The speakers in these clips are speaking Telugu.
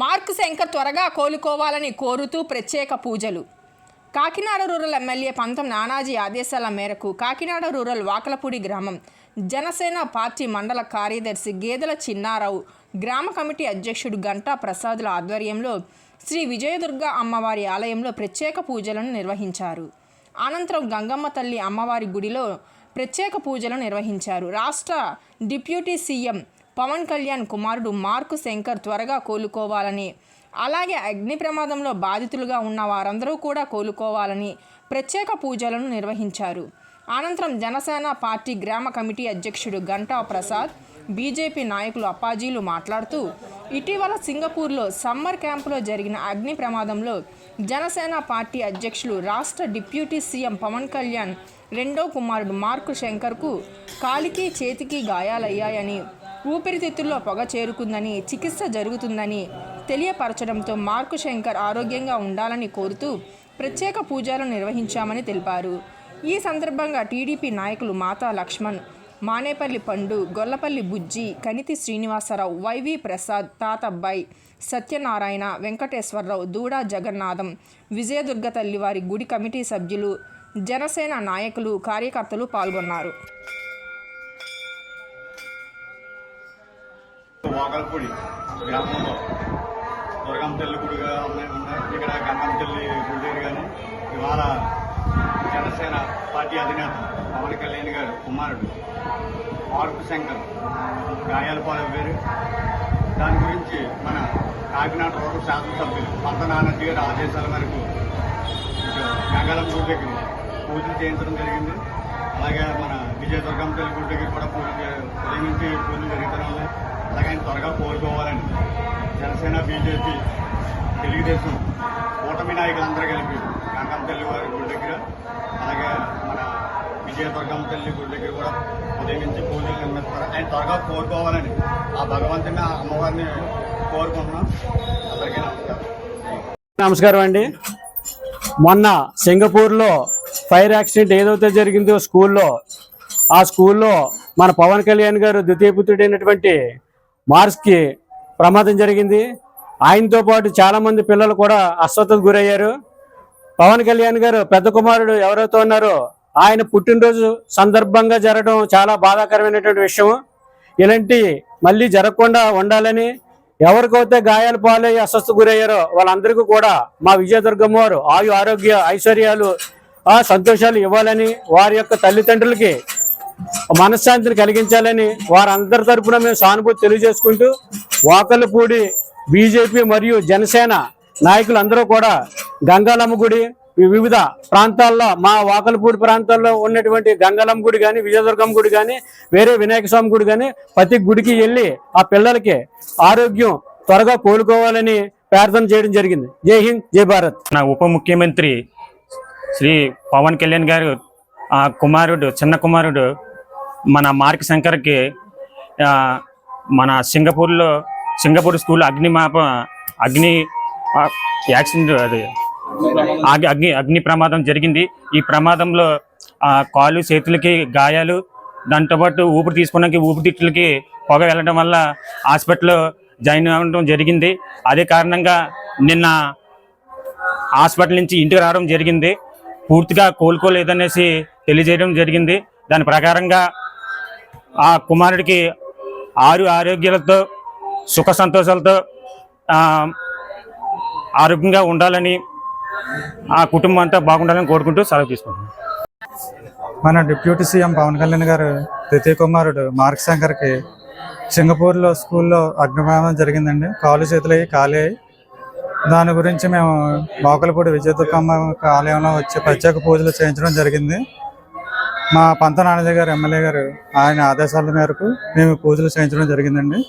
మార్క్ శంకర్ త్వరగా కోలుకోవాలని కోరుతూ ప్రత్యేక పూజలు. కాకినాడ రూరల్ ఎమ్మెల్యే పంతం నానాజీ ఆదేశాల మేరకు కాకినాడ రూరల్ వాకలపూడి గ్రామం జనసేన పార్టీ మండల కార్యదర్శి గేదెల చిన్నారావు గ్రామ కమిటీ అధ్యక్షుడు గంటా ప్రసాదుల ఆధ్వర్యంలో శ్రీ విజయదుర్గ అమ్మవారి ఆలయంలో ప్రత్యేక పూజలను నిర్వహించారు. అనంతరం గంగమ్మ తల్లి అమ్మవారి గుడిలో ప్రత్యేక పూజలు నిర్వహించారు. రాష్ట్ర డిప్యూటీ సీఎం పవన్ కళ్యాణ్ కుమారుడు మార్కు శంకర్ త్వరగా కోలుకోవాలని అలాగే అగ్ని ప్రమాదంలో బాధితులుగా ఉన్న వారందరూ కూడా కోలుకోవాలని ప్రత్యేక పూజలను నిర్వహించారు. అనంతరం జనసేన పార్టీ గ్రామ కమిటీ అధ్యక్షుడు గంటా ప్రసాద్ బీజేపీ నాయకులు అప్పాజీలు మాట్లాడుతూ ఇటీవల సింగపూర్లో సమ్మర్ క్యాంపులో జరిగిన అగ్ని ప్రమాదంలో జనసేన పార్టీ అధ్యక్షులు రాష్ట్ర డిప్యూటీ సీఎం పవన్ కళ్యాణ్ రెండో కుమారుడు మార్కు శంకర్కు కాలికి చేతికి గాయాలయ్యాయని ఊపిరితిత్తుల్లో పొగ చేరుకుందని చికిత్స జరుగుతుందని తెలియపరచడంతో మార్కు శంకర్ ఆరోగ్యంగా ఉండాలని కోరుతూ ప్రత్యేక పూజలు నిర్వహించామని తెలిపారు. ఈ సందర్భంగా టీడీపీ నాయకులు మాతా లక్ష్మణ్ మానేపల్లి పండు గొల్లపల్లి బుజ్జి కనితి శ్రీనివాసరావు వైవి ప్రసాద్ తాతబ్బాయి సత్యనారాయణ వెంకటేశ్వరరావు దూడా జగన్నాథం విజయదుర్గ తల్లివారి గుడి కమిటీ సభ్యులు జనసేన నాయకులు కార్యకర్తలు పాల్గొన్నారు. గ్రామంలో తల్లి గుడిగా ఉన్నాయి ఇక్కడ తల్లి గుడి కానీ ఇవాళ జనసేన పార్టీ అధినేత పవన్ కళ్యాణ్ గారు కుమారుడు మార్పు శంకర్ గాయాల పాలయ్యారు దాని గురించి మన కాకినాడ రూరల్ శాసనసభ్యులు పంత నానాజీ గారి ఆదేశాల మేరకు ఇటు గంగాలం గుడి దగ్గర పూజలు చేయించడం జరిగింది. అలాగే మన విజయదుర్గం తల్లి గుడి దగ్గర కూడా పూజలు ఉదయం నుంచి పూజలు జరుగుతూనే ఉన్నాయి. అలాగే ఆయన త్వరగా కోలుకోవాలని జనసేన బీజేపీ తెలుగుదేశం కూటమి నాయకులందరూ కలిపి దుర్గం తల్లి వారి గుడి దగ్గర అలాగే మన విజయ దుర్గం తల్లి గుడి దగ్గర కూడా ఉదయం నుంచి పూజలు నిర్మిస్తారు ఆయన త్వరగా కోరుకోవాలని ఆ భగవంతుని ఆ అమ్మవారిని కోరుకుంటున్నాం. అందరికీ నమస్కారం. నమస్కారం అండి. మొన్న సింగపూర్లో ఫైర్ యాక్సిడెంట్ ఏదైతే జరిగిందో స్కూల్లో ఆ స్కూల్లో మన పవన్ కళ్యాణ్ గారు ద్వితీయ పుత్రుడైనటువంటి మార్క్స్కి ప్రమాదం జరిగింది. ఆయనతో పాటు చాలామంది పిల్లలు కూడా అస్వస్థతకు గురయ్యారు. పవన్ కళ్యాణ్ గారు పెద్ద కుమారుడు ఎవరైతే ఉన్నారో ఆయన పుట్టినరోజు సందర్భంగా జరగడం చాలా బాధాకరమైనటువంటి విషయం. ఇలాంటి మళ్ళీ జరగకుండా ఉండాలని ఎవరికైతే గాయాలు పాలయ్యి అస్వస్థ గురయ్యారో వాళ్ళందరికీ కూడా మా విజయదుర్గమ్మ వారు ఆయు ఆరోగ్య ఐశ్వర్యాలు ఆ సంతోషాలు ఇవ్వాలని వారి యొక్క తల్లిదండ్రులకి మనశ్శాంతిని కలిగించాలని వారందరి తరపున మేము సానుభూతి తెలియజేసుకుంటూ వాకలపూడి బీజేపీ మరియు జనసేన నాయకులు అందరూ కూడా గంగాలమ్మ గుడి వివిధ ప్రాంతాల్లో మా వాకలపూడి ప్రాంతాల్లో ఉన్నటువంటి గంగాలమ్మ గుడి కానీ విజయదుర్గమ్మ గుడి కానీ వేరే వినాయక స్వామి గుడి కానీ ప్రతి గుడికి వెళ్ళి ఆ పిల్లలకి ఆరోగ్యం త్వరగా కోలుకోవాలని ప్రార్థన చేయడం జరిగింది. జై హింద్ జై భారత్. నా ఉప ముఖ్యమంత్రి శ్రీ పవన్ కళ్యాణ్ గారు ఆ కుమారుడు చిన్న కుమారుడు మన మార్క్ శంకర్కి మన సింగపూర్లో సింగపూర్ స్కూల్ అగ్నిమాప అగ్ని యాక్సిడెంట్ అది. అగ్ని అగ్ని అగ్ని ప్రమాదం జరిగింది. ఈ ప్రమాదంలో కాళ్ళు చేతులకి గాయాలు దాంతోపాటు ఊపిరి తీసుకోవడానికి ఊపిరితిత్తులకి పొగ వెళ్ళడం వల్ల హాస్పిటల్లో జాయిన్ అవ్వడం జరిగింది. అదే కారణంగా నిన్న హాస్పిటల్ నుంచి ఇంటికి రావడం జరిగింది. పూర్తిగా కోలుకోలేదనేసి తెలియజేయడం జరిగింది. దాని ప్రకారంగా ఆ కుమారుడికి ఆరు ఆరోగ్యాలతో సుఖ సంతోషాలతో ఆరోగ్యంగా ఉండాలని ఆ కుటుంబం అంతా బాగుండాలని కోరుకుంటూ సెలవు తీసుకుంటున్నాను మన డిప్యూటీ సీఎం పవన్ కళ్యాణ్ గారు ద్వితీయ కుమారుడు మార్క్ శంకర్కి సింగపూర్లో స్కూల్లో అగ్నిమానం జరిగిందండి. కాలు చేతులు అయ్యి ఖాళీ అయ్యి దాని గురించి మేము మోకలపూడి విజయదుర్గమ్మ ఆలయంలో వచ్చి ప్రత్యేక పూజలు చేయించడం జరిగింది. మా పంత నాన్నజీ గారు ఎమ్మెల్యే గారు ఆయన ఆదేశాల మేరకు మేము పూజలు చేయించడం జరిగిందండి.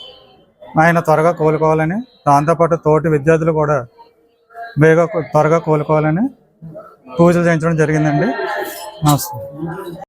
ఆయన త్వరగా కోలుకోవాలని దాంతోపాటు తోటి విద్యార్థులు కూడా బేగా త్వరగా కోలుకోవాలని పూజలు చేయించడం జరిగిందండి. నమస్తే.